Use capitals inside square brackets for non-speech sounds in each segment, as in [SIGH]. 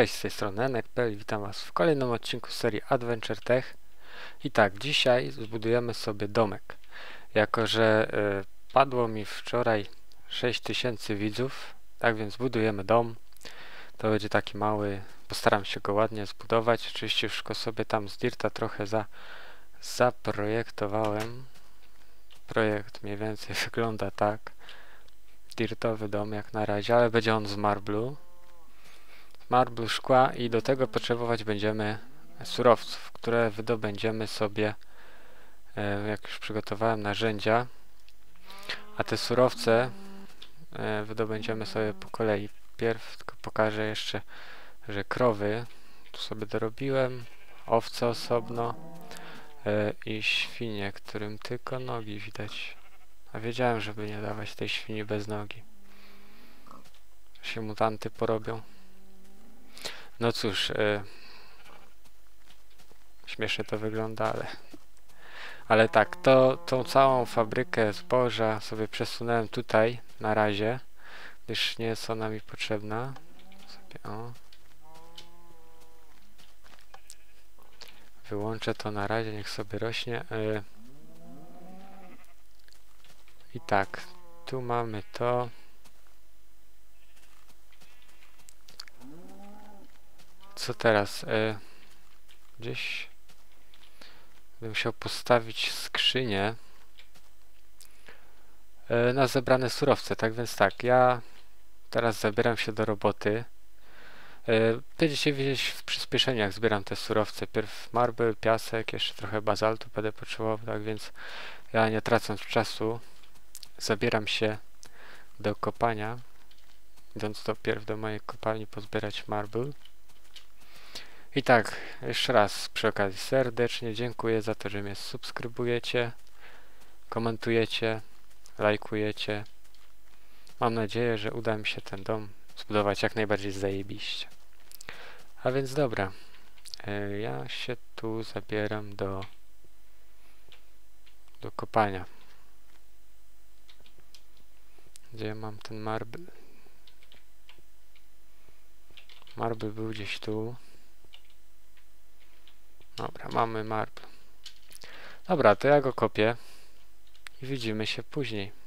Cześć, z tej strony Enek.pl witam Was w kolejnym odcinku serii Adventure Tech. I tak, dzisiaj zbudujemy sobie domek. Jako, że y, padło mi wczoraj 6000 widzów, tak więc budujemy dom. To będzie taki mały, postaram się go ładnie zbudować. Oczywiście wszystko sobie tam z Dirta trochę za, zaprojektowałem. Projekt mniej więcej [LAUGHS] wygląda tak. Dirtowy dom jak na razie, ale będzie on z marblu marblu szkła i do tego potrzebować będziemy surowców, które wydobędziemy sobie e, jak już przygotowałem narzędzia. A te surowce e, wydobędziemy sobie po kolei. Pierw tylko pokażę jeszcze że krowy tu sobie dorobiłem owce osobno e, i świnie, którym tylko nogi widać. A wiedziałem, żeby nie dawać tej świni bez nogi. Się mutanty porobią no cóż, y, śmiesznie to wygląda, ale ale tak, to tą całą fabrykę zboża sobie przesunąłem tutaj na razie, gdyż nie jest ona mi potrzebna. Sobie, o. Wyłączę to na razie, niech sobie rośnie. Y. I tak, tu mamy to. Co teraz? E, gdzieś bym musiał postawić skrzynię e, na zebrane surowce. Tak więc tak, ja teraz zabieram się do roboty. E, będziecie widzieć w przyspieszeniu, jak zbieram te surowce. Pierw marble, piasek, jeszcze trochę bazaltu będę potrzebował, tak więc ja nie tracąc czasu zabieram się do kopania. Idąc do pierw do mojej kopalni pozbierać marble. I tak, jeszcze raz przy okazji serdecznie dziękuję za to, że mnie subskrybujecie, komentujecie, lajkujecie. Mam nadzieję, że uda mi się ten dom zbudować jak najbardziej zajebiście. A więc dobra, e, ja się tu zabieram do do kopania. Gdzie mam ten marble? Marble był gdzieś tu. Dobra, mamy marble. Dobra, to ja go kopię i widzimy się później.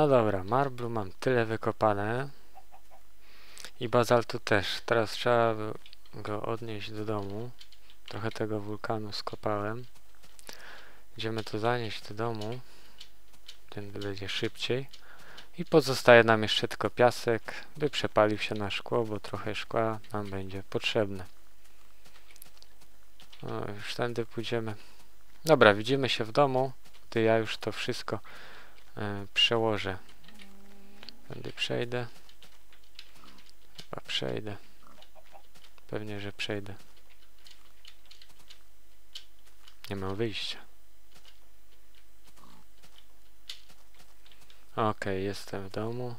No dobra, marblu mam tyle wykopane. I bazaltu też. Teraz trzeba go odnieść do domu. Trochę tego wulkanu skopałem. Idziemy to zanieść do domu. Ten będzie szybciej. I pozostaje nam jeszcze tylko piasek, by przepalił się na szkło, bo trochę szkła nam będzie potrzebne. No, już tędy pójdziemy. Dobra, widzimy się w domu, gdy ja już to wszystko przełożę. Tędy przejdę. Chyba przejdę. Pewnie, że przejdę. Nie mam wyjścia. Ok, jestem w domu.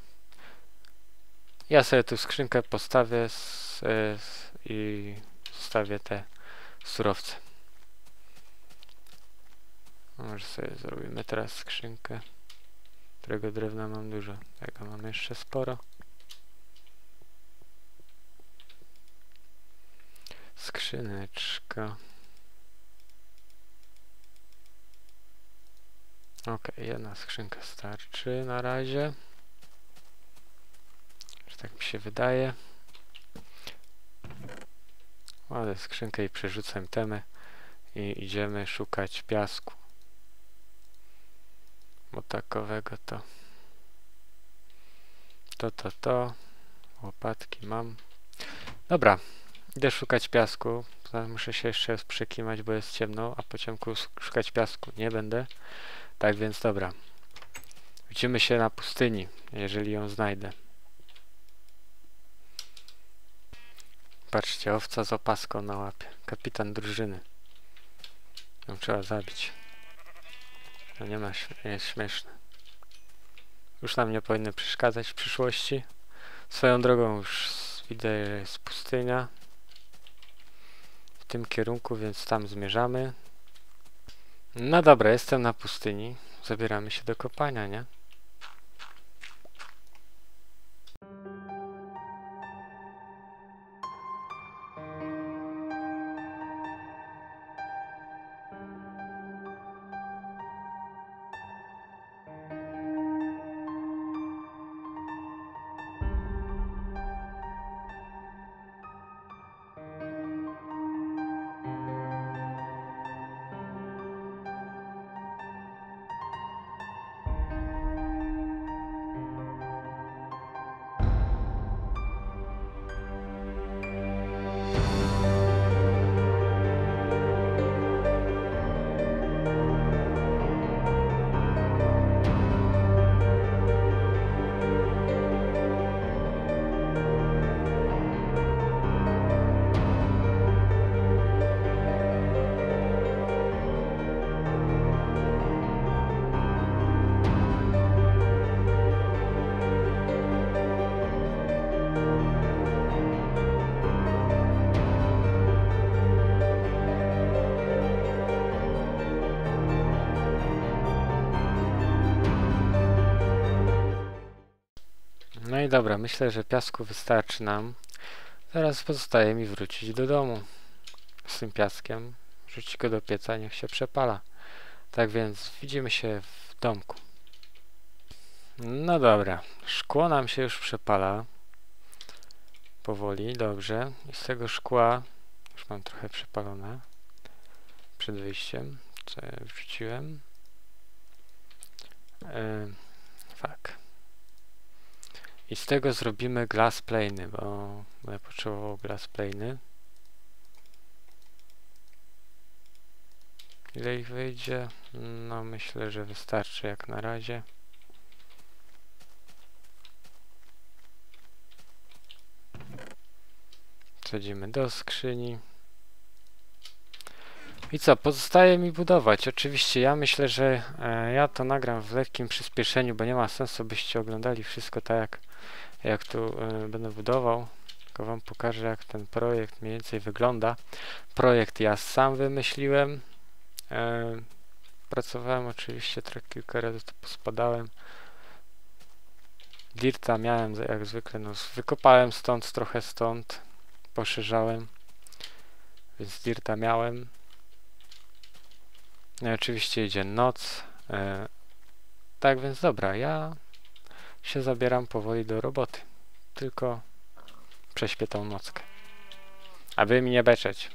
Ja sobie tu skrzynkę postawię z, e, z, i zostawię te surowce. Może sobie zrobimy teraz skrzynkę. Którego drewna mam dużo. Tego mam jeszcze sporo. Skrzyneczka. Ok, jedna skrzynka starczy na razie. Że tak mi się wydaje. Ładę skrzynkę i przerzucam temy i idziemy szukać piasku. Bo takowego to to, to, to łopatki mam. Dobra, idę szukać piasku. Muszę się jeszcze przekimać, bo jest ciemno, a po ciemku szukać piasku nie będę. Tak więc dobra. Widzimy się na pustyni, jeżeli ją znajdę. Patrzcie, owca z opaską na łapie. Kapitan drużyny. Ją trzeba zabić. No nie ma, jest śmieszne. Już nam nie powinny przeszkadzać w przyszłości. Swoją drogą już widzę, że jest pustynia. W tym kierunku, więc tam zmierzamy. No dobra, jestem na pustyni. Zabieramy się do kopania, nie? Dobra, myślę, że piasku wystarczy nam. Teraz pozostaje mi wrócić do domu z tym piaskiem. Rzucić go do pieca, niech się przepala. Tak więc widzimy się w domku. No dobra, szkło nam się już przepala. Powoli, dobrze. I z tego szkła już mam trochę przepalone przed wyjściem, co ja wrzuciłem. Yy. I z tego zrobimy glass plane, bo będę potrzebował glass plane. Ile ich wyjdzie? No myślę, że wystarczy jak na razie. Wsadzimy do skrzyni. I co, pozostaje mi budować. Oczywiście ja myślę, że e, ja to nagram w lekkim przyspieszeniu, bo nie ma sensu byście oglądali wszystko tak jak, jak tu e, będę budował. Tylko wam pokażę jak ten projekt mniej więcej wygląda. Projekt ja sam wymyśliłem. E, pracowałem oczywiście trochę kilka razy to pospadałem. Dirta miałem jak zwykle, no wykopałem stąd trochę stąd, poszerzałem, więc dirta miałem. No i oczywiście idzie noc. E, tak więc dobra, ja się zabieram powoli do roboty. Tylko prześpię tą nockę. Aby mi nie beczeć.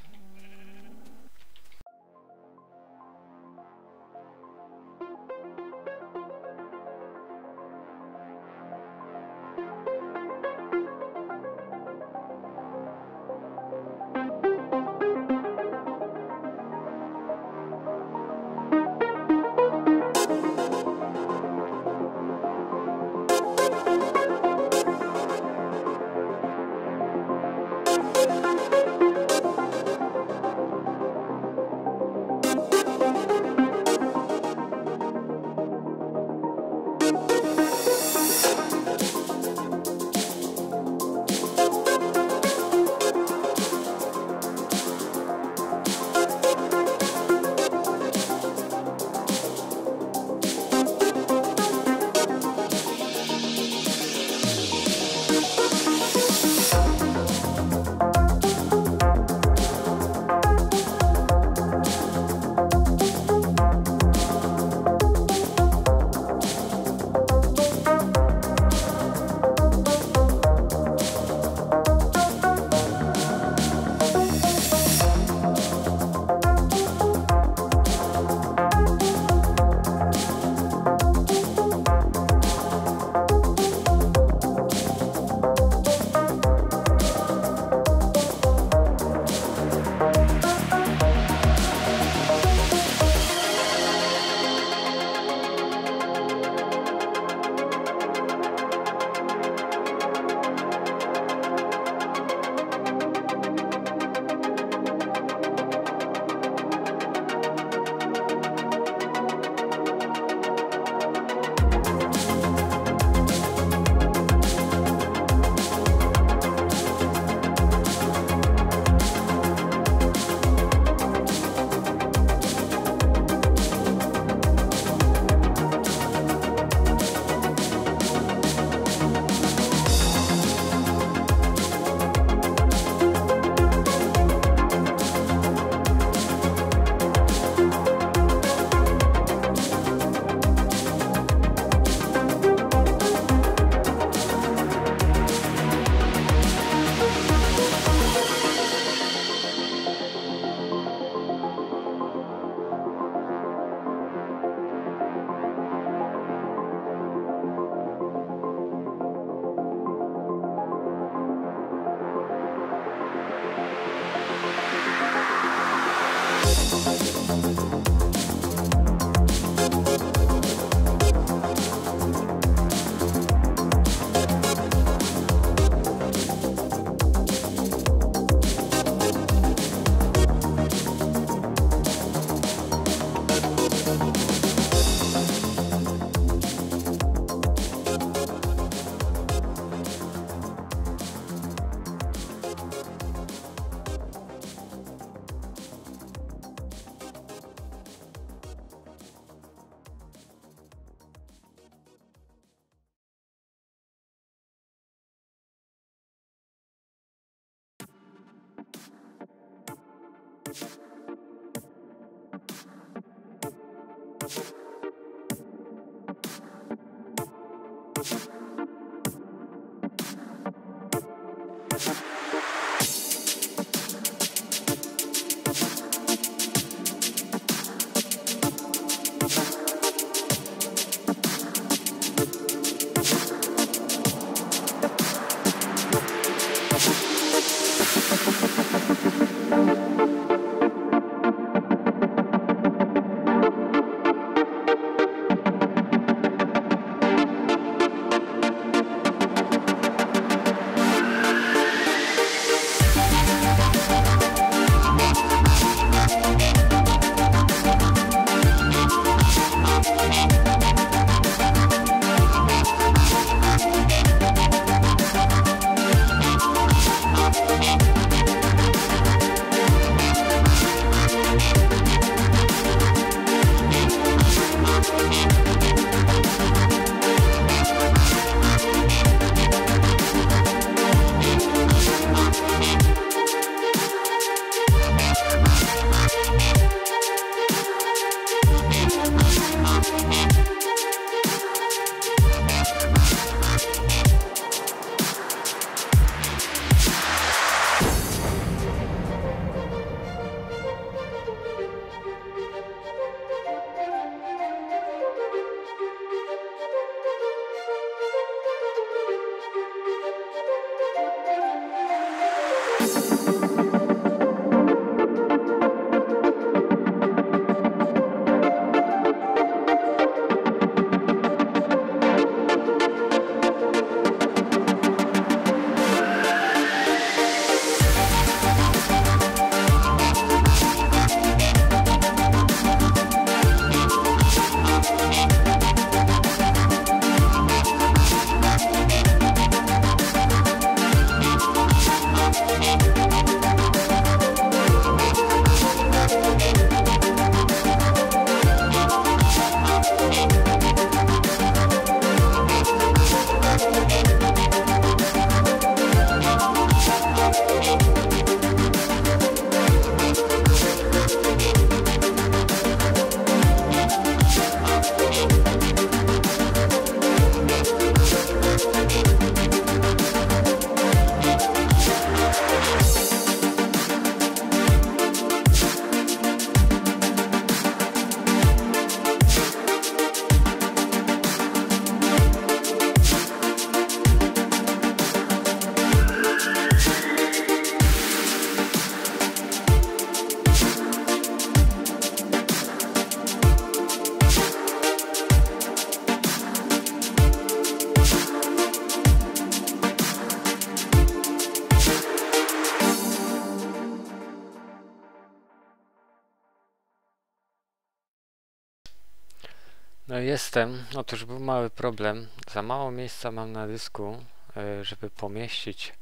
Jestem. Otóż był mały problem. Za mało miejsca mam na dysku, e, żeby pomieścić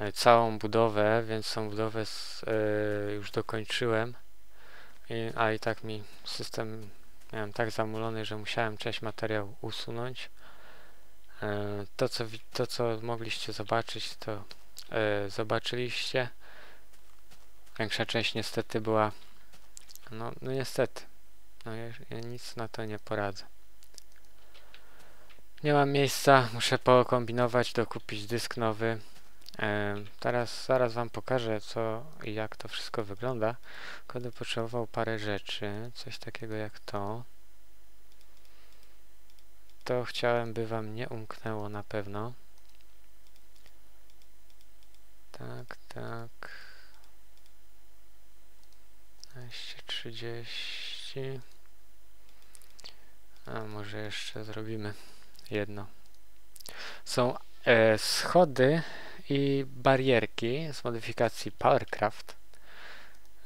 e, całą budowę, więc tą budowę e, już dokończyłem. A i tak mi system miałem tak zamulony, że musiałem część materiału usunąć. To co, to, co mogliście zobaczyć, to zobaczyliście. Większa część niestety była. No, no niestety. No ja, ja nic na to nie poradzę. Nie mam miejsca, muszę pokombinować, dokupić dysk nowy. E, teraz zaraz wam pokażę co i jak to wszystko wygląda. Będę potrzebował parę rzeczy, coś takiego jak to. To chciałem, by wam nie umknęło na pewno. Tak, tak. 12, 30. A może jeszcze zrobimy jedno. Są e, schody i barierki z modyfikacji Powercraft.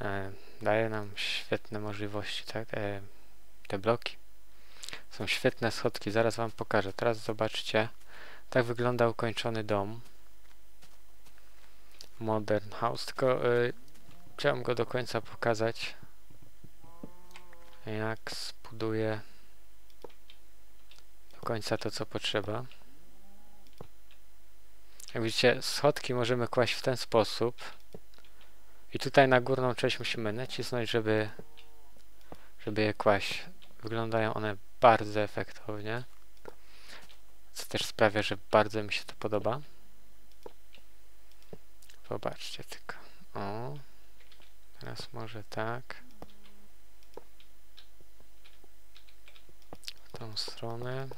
E, daje nam świetne możliwości, tak? E, te bloki. Są świetne schodki, zaraz wam pokażę. Teraz zobaczcie, tak wygląda ukończony dom. Modern House, tylko e, chciałem go do końca pokazać. Jak zbuduję do końca to, co potrzeba. Jak widzicie, schodki możemy kłaść w ten sposób. I tutaj na górną część musimy nacisnąć, żeby, żeby je kłaść. Wyglądają one bardzo efektownie. Co też sprawia, że bardzo mi się to podoba. Popatrzcie tylko. O. Teraz może tak. W tą stronę.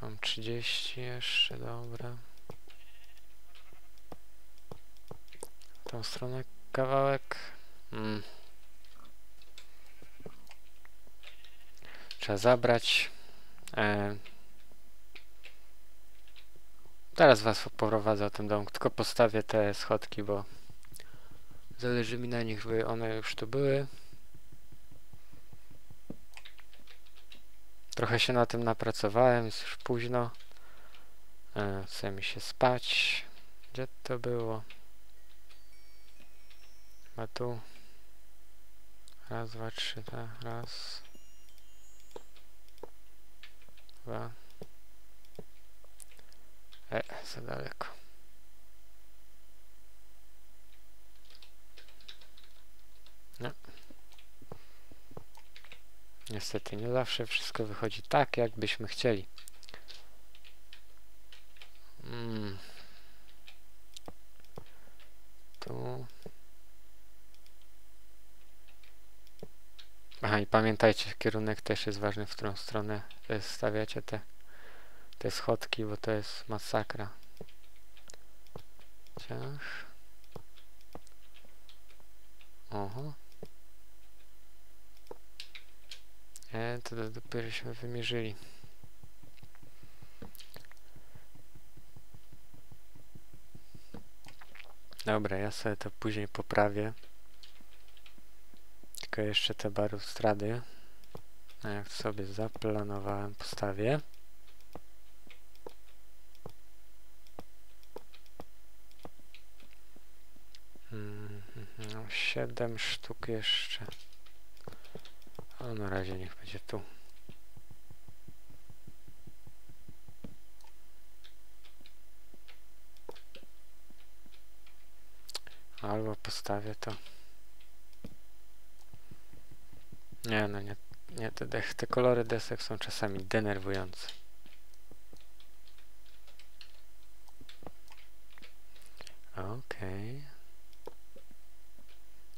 Tam 30 jeszcze, dobra. W tą stronę kawałek. Mm. Trzeba zabrać. E, teraz was poprowadzę o ten dom, tylko postawię te schodki, bo zależy mi na nich, by one już tu były. Trochę się na tym napracowałem, jest już późno. E, chce mi się spać. Gdzie to było? Chyba tu. Raz, dwa, trzy, tak. Raz. Dwa. E, za daleko. No. Niestety nie zawsze wszystko wychodzi tak, jakbyśmy chcieli. Mm. Tu. Aha, i pamiętajcie, kierunek też jest ważny, w którą stronę e, stawiacie te, te schodki, bo to jest masakra. Ciach. Oho. E, to do- dopierośmy wymierzyli. Dobra, ja sobie to później poprawię. Tylko jeszcze te balustrady. Jak sobie zaplanowałem, postawię. Mm, no, 7 sztuk jeszcze. A na razie niech będzie tu. Albo postawię to. Nie no, nie, nie te, dech, te kolory desek są czasami denerwujące. Okej.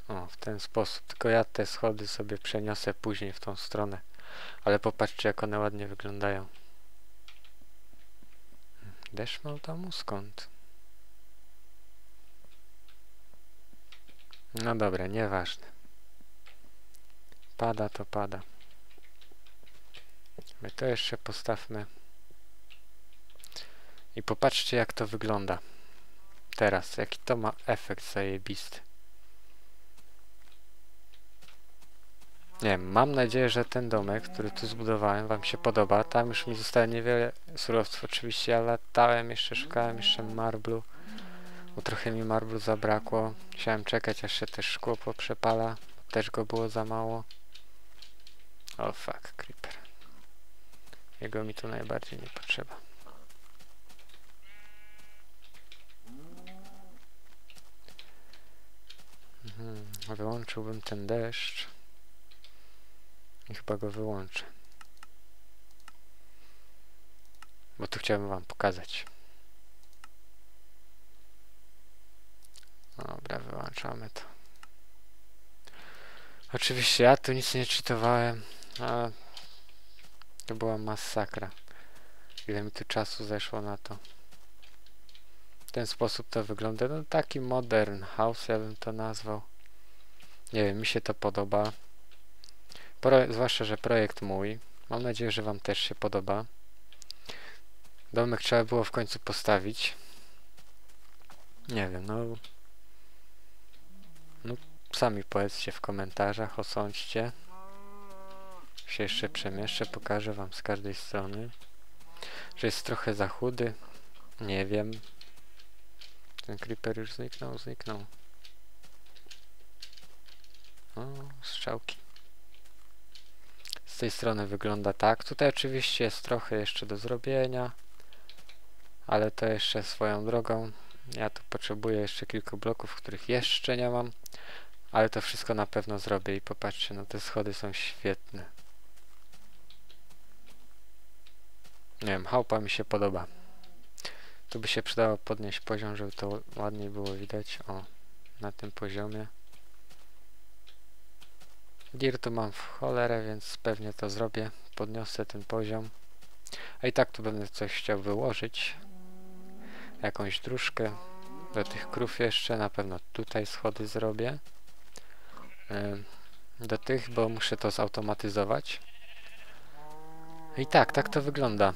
O, w ten sposób. Tylko ja te schody sobie przeniosę później w tą stronę. Ale popatrzcie, jak one ładnie wyglądają. W domu? Skąd? No dobra, nieważne. Pada to pada. My to jeszcze postawmy. I popatrzcie jak to wygląda. Teraz, jaki to ma efekt zajebisty. Nie wiem, mam nadzieję, że ten domek, który tu zbudowałem, wam się podoba. Tam już mi zostało niewiele surowców oczywiście. Ja latałem, jeszcze szukałem jeszcze marblu. Bo trochę mi marblu zabrakło. Musiałem czekać, aż się też szkło poprzepala. Też go było za mało. O fuck, creeper. Jego mi tu najbardziej nie potrzeba. Mhm, wyłączyłbym ten deszcz. Chyba go wyłączę. Bo tu chciałbym wam pokazać. Dobra, wyłączamy to. Oczywiście ja tu nic nie czytowałem, a to była masakra. Ile mi tu czasu zeszło na to. W ten sposób to wygląda. No taki modern house ja bym to nazwał. Nie wiem, mi się to podoba. Pro, zwłaszcza, że projekt mój. Mam nadzieję, że wam też się podoba. Domek trzeba było w końcu postawić. Nie wiem, no... No, sami powiedzcie w komentarzach, osądźcie. Się jeszcze przemieszczę, pokażę wam z każdej strony. Że jest trochę za chudy. Nie wiem. Ten creeper już zniknął, zniknął. O, strzałki. Z tej strony wygląda tak. Tutaj oczywiście jest trochę jeszcze do zrobienia. Ale to jeszcze swoją drogą. Ja tu potrzebuję jeszcze kilku bloków, których jeszcze nie mam. Ale to wszystko na pewno zrobię i popatrzcie, no te schody są świetne. Nie wiem, chałupa mi się podoba. Tu by się przydało podnieść poziom, żeby to ładniej było widać. O, na tym poziomie. Dirtu mam w cholerę, więc pewnie to zrobię. Podniosę ten poziom. A i tak tu będę coś chciał wyłożyć. Jakąś dróżkę. Do tych krów jeszcze. Na pewno tutaj schody zrobię. Do tych, bo muszę to zautomatyzować. I tak, tak to wygląda.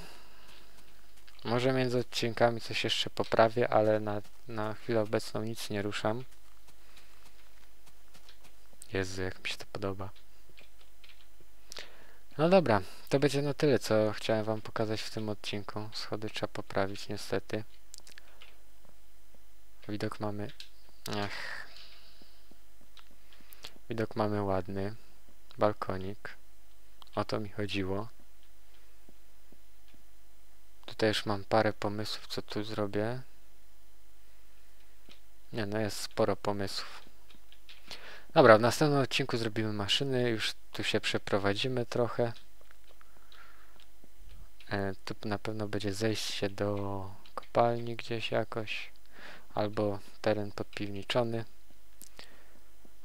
Może między odcinkami coś jeszcze poprawię, ale na, na chwilę obecną nic nie ruszam. Jezu, jak mi się to podoba. No dobra, to będzie na tyle, co chciałem wam pokazać w tym odcinku. Schody trzeba poprawić, niestety. Widok mamy... Ach. Widok mamy ładny. Balkonik. O to mi chodziło. Tutaj już mam parę pomysłów, co tu zrobię. Nie, no jest sporo pomysłów. Dobra, w następnym odcinku zrobimy maszyny, już tu się przeprowadzimy trochę. E, tu na pewno będzie zejście do kopalni gdzieś jakoś, albo teren podpiwniczony.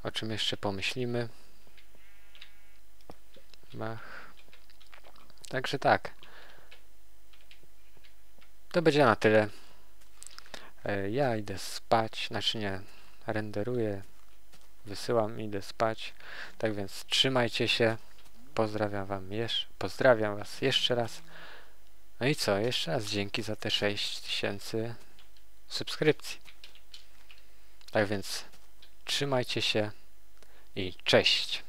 O czym jeszcze pomyślimy. Mach. Także tak. To będzie na tyle. E, ja idę spać, znaczy nie, renderuję wysyłam, idę spać. Tak więc trzymajcie się. Pozdrawiam wam jeszcze, pozdrawiam was jeszcze raz. No i co, jeszcze raz dzięki za te 6000 subskrypcji. Tak więc trzymajcie się i cześć.